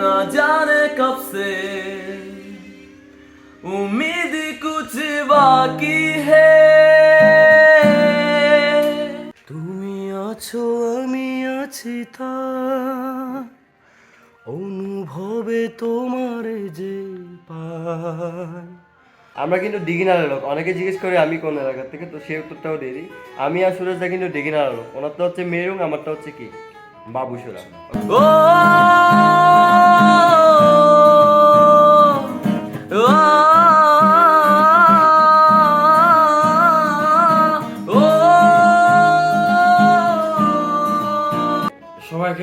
ना जाने कब से उम्मीद कुछ बाकी है তুমি আছো আমি আছি তা অনুভবে তোমার যে পাই আমরা কিন্তু দিঘিনাড়ার লোক অনেকে জিজ্ঞেস করে আমি কোন এলাকা থেকে তো সেই উত্তরটাও দিয়ে দিই আমি আর সুরজদা কিন্তু দিঘিনাড়ার লোক ওনারটা হচ্ছে মেরুং আমারটা হচ্ছে কি বাবুসোরা ও সবাইকে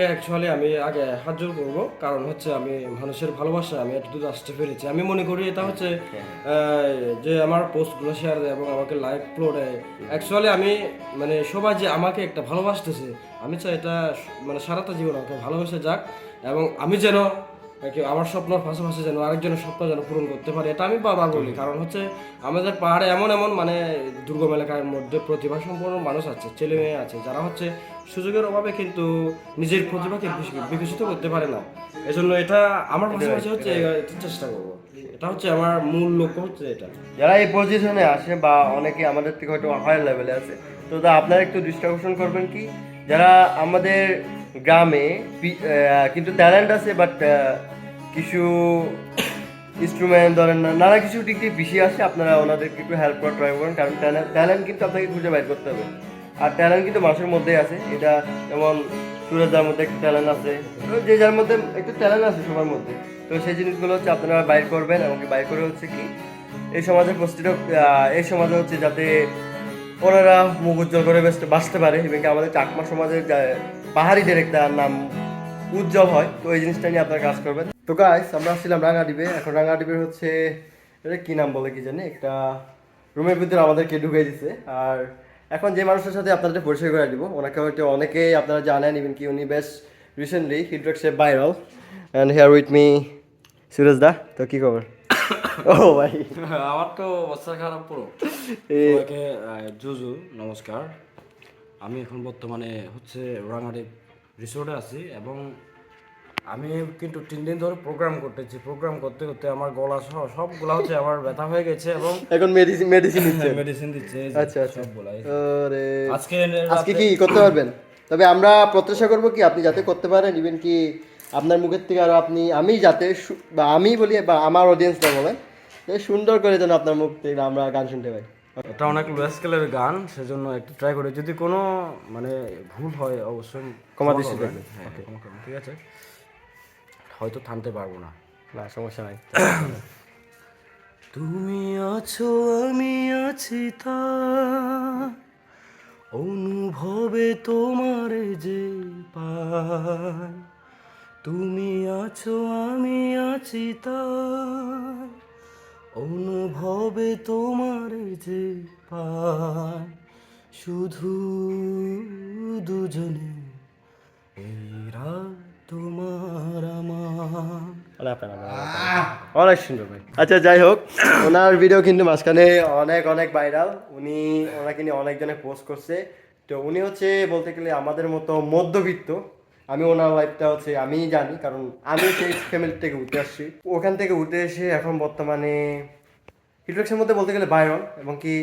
অ্যাকচুয়ালি আমি আগে হাত জোর করব কারণ হচ্ছে আমি মানুষের ভালোবাসা আমি এতদূর আসতে পেরেছি আমি মনে করি এটা হচ্ছে যে আমার পোস্টগুলো শেয়ার দেয় এবং আমাকে লাইক ফ্লো দেয় অ্যাকচুয়ালি আমি মানে সবাই যে আমাকে একটা ভালোবাসতেছে আমি চাই এটা মানে সারাটা জীবন আমাকে ভালোবেসে যাক এবং আমি যেন আমার স্বপ্নের পাশাপাশি যেন আরেকজনের স্বপ্ন যেন পূরণ করতে পারে এটা আমি বারবার বলি। কারণ হচ্ছে আমাদের পাহাড়ে এমন এমন মানে দুর্গম এলাকার মধ্যে প্রতিভা সম্পন্ন মানুষ আছে ছেলে মেয়ে আছে যারা হচ্ছে সুযোগের অভাবে কিন্তু নিজের প্রতিভাকে বিকশিত করতে পারে না। এজন্য এটা আমার পাশাপাশি হচ্ছে চেষ্টা করব। এটা হচ্ছে আমার মূল লক্ষ্য হচ্ছে এটা। যারা এই পজিশনে আসে বা অনেকে আমাদের থেকে হয়তো হায়ার লেভেলে আছে তো তা আপনারা একটু দৃষ্টি আকর্ষণ করবেন কি? যারা আমাদের গ্রামে কিন্তু ট্যালেন্ট আছে বাট কিছু ইনস্ট্রুমেন্ট ধরেন না, নানা কিছু দিক দিয়ে পিছিয়ে আসে আপনারা ওনাদেরকে একটু হেল্প করার ট্রাই করেন, কারণ ট্যালেন্ট কিন্তু আপনাকে খুঁজে বাইর করতে হবে। আর ট্যালেন্ট কিন্তু মানুষের মধ্যেই আছে, এটা যেমন সুরজার মধ্যে একটু ট্যালেন্ট আছে, যে যার মধ্যে একটু ট্যালেন্ট আছে সবার মধ্যে। তো সেই জিনিসগুলো হচ্ছে আপনারা বাইর করবেন এবং বাইর করে হচ্ছে কি, এই সমাজের প্রস্তুত এই সমাজে হচ্ছে যাতে ওনারা মুখ উজ্জ্বল করে বেসতে, বাঁচতে পারে এবং আমাদের চাকমা সমাজের পাহাড়িদের একটা নাম উজ্জ্বল হয়, তো এই জিনিসটা নিয়ে আপনারা কাজ করবেন। তো গাইস আমরা আসছিলাম রাঙাডিবে। এখন রাঙাডিবের হচ্ছে এটা কি নাম বলে কি জানি? একটা রুমের ভিতরে আমাদেরকে ঢুকে দিছে। আর এখন যে মানুষের সাথে আপনাদের পরিচয় করে দিব ওনাকে হয়তো অনেকেই আপনারা জানেন ইভেন কি উনি বেশ রিসেন্টলি হিড্রক সে viral and here with me Suraj da তো কি খবর? ও ভাই। আমার তো অবস্থা খারাপ পুরো। জুজু নমস্কার। আমি এখন বর্তমানে হচ্ছে রাঙাড়ি রিসোর্টে আছি এবং আমি কিন্তু তিন দিন ধরে প্রোগ্রাম করতেছি। প্রোগ্রাম করতে করতে আমার গলা সহ সবগুলা হচ্ছে আমার ব্যথা হয়ে গেছে এবং এখন মেডিসিন মেডিসিন নিচ্ছে মেডিসিন দিচ্ছে আচ্ছা আচ্ছা। আরে আজকে আজকে কি করতে পারবেন? তবে আমরা প্রত্যাশা করব কি আপনি যাতে করতে পারেন ইভেন কি আপনার মুখের থেকে আরও আপনি আমি যাতে বা আমি বলি বা আমার অডিয়েন্সটা বলে যে সুন্দর করে যেন আপনার মুখ থেকে আমরা গান শুনতে পাই। এটা অনেক লো স্কেলের গান সেজন্য একটু ট্রাই করি। যদি কোনো মানে ভুল হয় অবশ্যই। রাখবেন। হ্যাঁ ঠিক আছে? হয়তো থামতে পারব না। না সমস্যা নাই। তুমি আছো আমি আছি তা। অনুভবে তোমার যে পাই তুমি আছো আমি আছি তা। অনুভবে তোমার যে পাই শুধু দুজনে এরা তোমার আমার অনেক সুন্দর ভাই। আচ্ছা যাই হোক ওনার ভিডিও কিন্তু মাঝখানে অনেক অনেক ভাইরাল উনি ওনাকে নিয়ে অনেকজনে পোস্ট করছে। তো উনি হচ্ছে বলতে গেলে আমাদের মতো মধ্যবিত্ত। আমি ওনার লাইফটা হচ্ছে আমি জানি কারণ আমি সেই ফ্যামিলি থেকে উঠে আসছি। ওখান থেকে উঠে এসে এখন বর্তমানে হিটলক্সের মধ্যে বলতে গেলে ভাইরাল এবং কি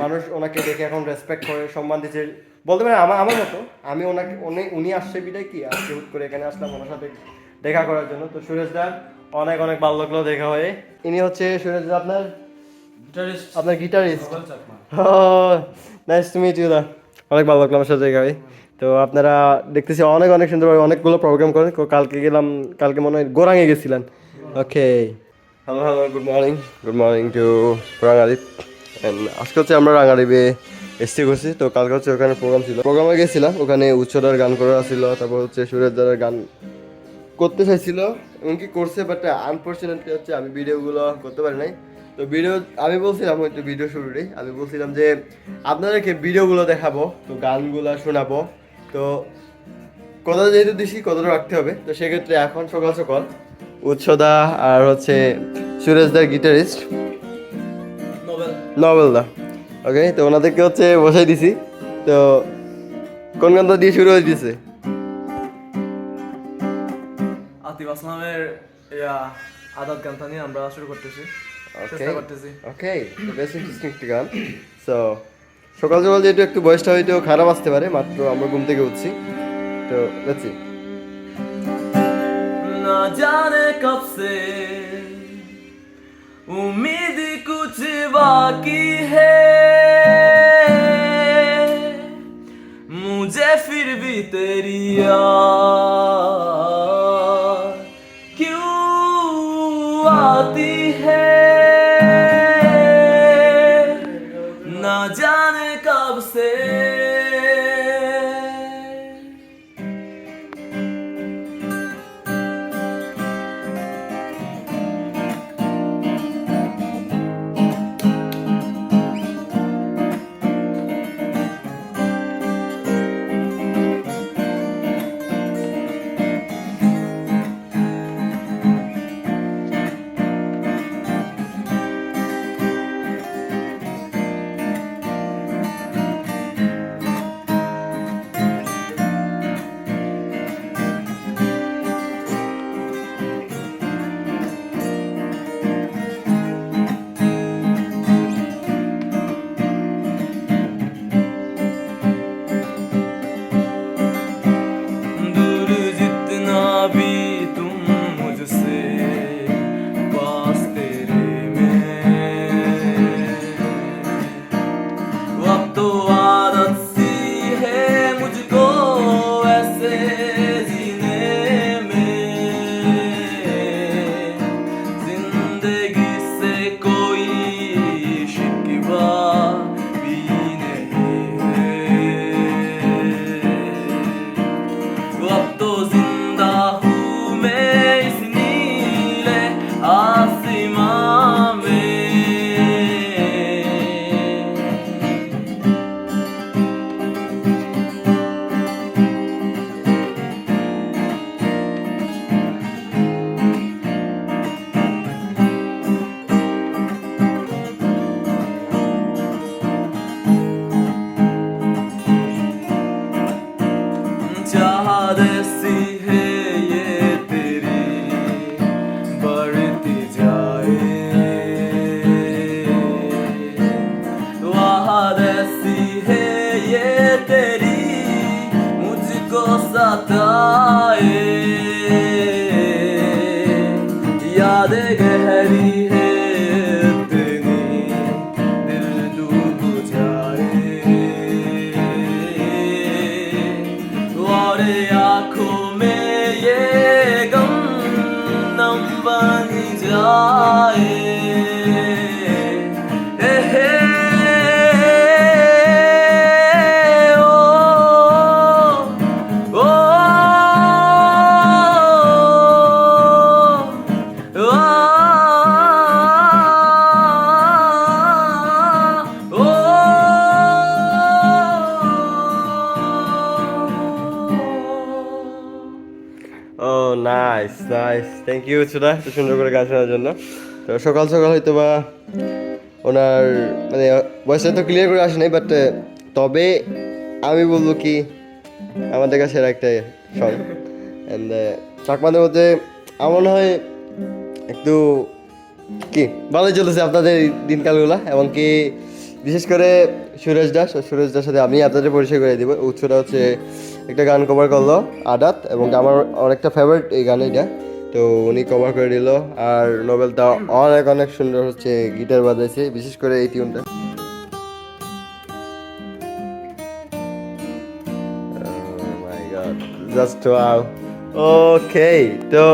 মানুষ ওনাকে দেখে এখন রেসপেক্ট করে সম্মান দিচ্ছে। বলতে পারেন আমার আমার মতো আমি ওনাকে উনি উনি আসছে বিদায় কি? আজকে হুট করে এখানে আসলাম ওনার সাথে। দেখা করার জন্য। তো সুরেশ দা অনেক অনেক ভালো লাগল দেখা হয়ে। ইনি হচ্ছে সুরেশ দা আপনার? আপনার guitarist nice to meet you দা। অনেক ভালো লাগল আমার সাথে দেখা হয়ে। তো আপনারা দেখতেছি অনেক অনেক সুন্দরভাবে অনেকগুলো প্রোগ্রাম করেন। কালকে গেলাম কালকে মনে হয় গোরাঙে গেছিলেন। Okay hello hello good morning good morning to Rangadwip and আজকে হচ্ছে আমরা রাঙাদ্বীপে এসটি করছি তো কালকে হচ্ছে ওখানে প্রোগ্রাম ছিল। প্রোগ্রামে গেছিলাম ওখানে উচ্চদার গান করা ছিল। তারপর হচ্ছে সুরেশ দাদার গান করতে চাইছিল এমনকি করছে বাট আনফর্চুনেটলি হচ্ছে আমি ভিডিওগুলো করতে পারি নাই। তো ভিডিও আমি বলছিলাম হয়তো ভিডিও শুরুতেই আমি বলছিলাম যে আপনাদেরকে ভিডিওগুলো দেখাবো তো গানগুলো শোনাবো। তো কতটা যেহেতু দিছি কতটা রাখতে হবে তো সেক্ষেত্রে এখন সকাল সকাল উৎসদা আর হচ্ছে সুরেশদার গিটারিস্ট নভেল দা ওকে তো ওনাদেরকে হচ্ছে বসাই দিছি। তো কোন গানটা দিয়ে শুরু হয়ে দিছে আসলামের ইয়া আদাত গানটা নিয়ে আমরা শুরু করতেছি চেষ্টা করতেছি ওকে বেশ ইন্টারেস্টিং একটি গান সো সকাল সকাল যেহেতু একটু বয়সটা হয়তো খারাপ আসতে পারে মাত্র আমরা ঘুম থেকে উঠছি তো দেখছি ना जाने कब से उम्मीद कुछ बाकी है मुझे फिर भी तेरी याद be. красота. থ্যাংক ইউ সুদা এত সুন্দর করে গান শোনার জন্য। তো সকাল সকাল হয়তো বা ওনার মানে ভয়েসটা তো ক্লিয়ার করে আসে নাই বাট তবে আমি বলব কি, আমাদের কাছে একটা সং অ্যান্ড চাকমাদের মধ্যে আমার হয় একটু কি, ভালোই চলেছে আপনাদের দিনকালগুলো এবং কি বিশেষ করে সুরেশ দাস সুরেশ দাস সাথে আমি আপনাদের পরিচয় করে দিব। উৎসটা হচ্ছে একটা গান কভার করল আডাত এবং আমার অনেকটা ফেভারিট এই গান এটা তো উনি কভার করে দিল আর নোবেলটা অনেক অনেক সুন্দর হচ্ছে গিটার বাজাইছে বিশেষ করে এই টিউনটা জাস্ট ওয়াও ওকে তো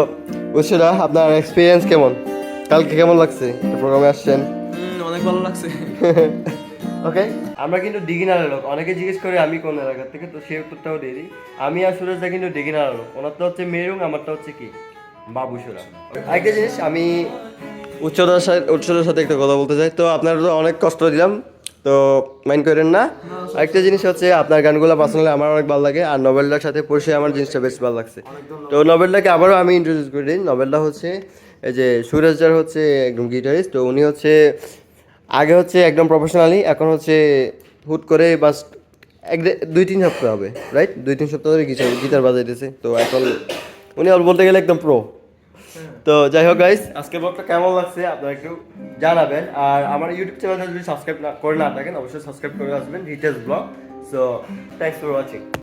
উৎসটা আপনার এক্সপিরিয়েন্স কেমন? কালকে কেমন লাগছে? প্রোগ্রামে আসছেন? অনেক ভালো লাগছে। ওকে আমরা কিন্তু ডিগিনারের লোক। অনেকে জিজ্ঞেস করে আমি কোন এলাকা থেকে? তো সেই উত্তরটাও দিয়ে দিই। আমি আর সুরজদা কিন্তু ডিগিনারের লোক। ওনারটা হচ্ছে মেরুং আমারটা হচ্ছে কি? বাবুসুরা একটা জিনিস আমি উচ্চতার সাথে উচ্চতার সাথে একটা কথা বলতে চাই। তো আপনার তো অনেক কষ্ট দিলাম তো মাইন্ড করেন না। আরেকটা জিনিস হচ্ছে আপনার গানগুলো পার্সোনালি আমার অনেক ভালো লাগে আর নভেলটার সাথে পরিচয় আমার জিনিসটা বেশ ভালো লাগছে। তো নভেলটাকে আবারও আমি ইন্ট্রোডিউস করে দিই। নভেলটা হচ্ছে এই যে সুরেশদার হচ্ছে একদম গিটারিস্ট তো উনি হচ্ছে আগে হচ্ছে একদম প্রফেশনালি এখন হচ্ছে হুট করে বাস এক দুই তিন সপ্তাহ হবে রাইট দুই তিন সপ্তাহ ধরে গিটার গিটার বাজাইতেছে। তো এখন উনি আর বলতে গেলে একদম প্রো তো যাই হোক গাইস আজকে ব্লগটা কেমন লাগছে আপনারা একটু জানাবেন। আর আমার ইউটিউব চ্যানেলটা যদি সাবস্ক্রাইব না করে না থাকেন, অবশ্যই সাবস্ক্রাইব করে আসবেন। Details blog so thanks for watching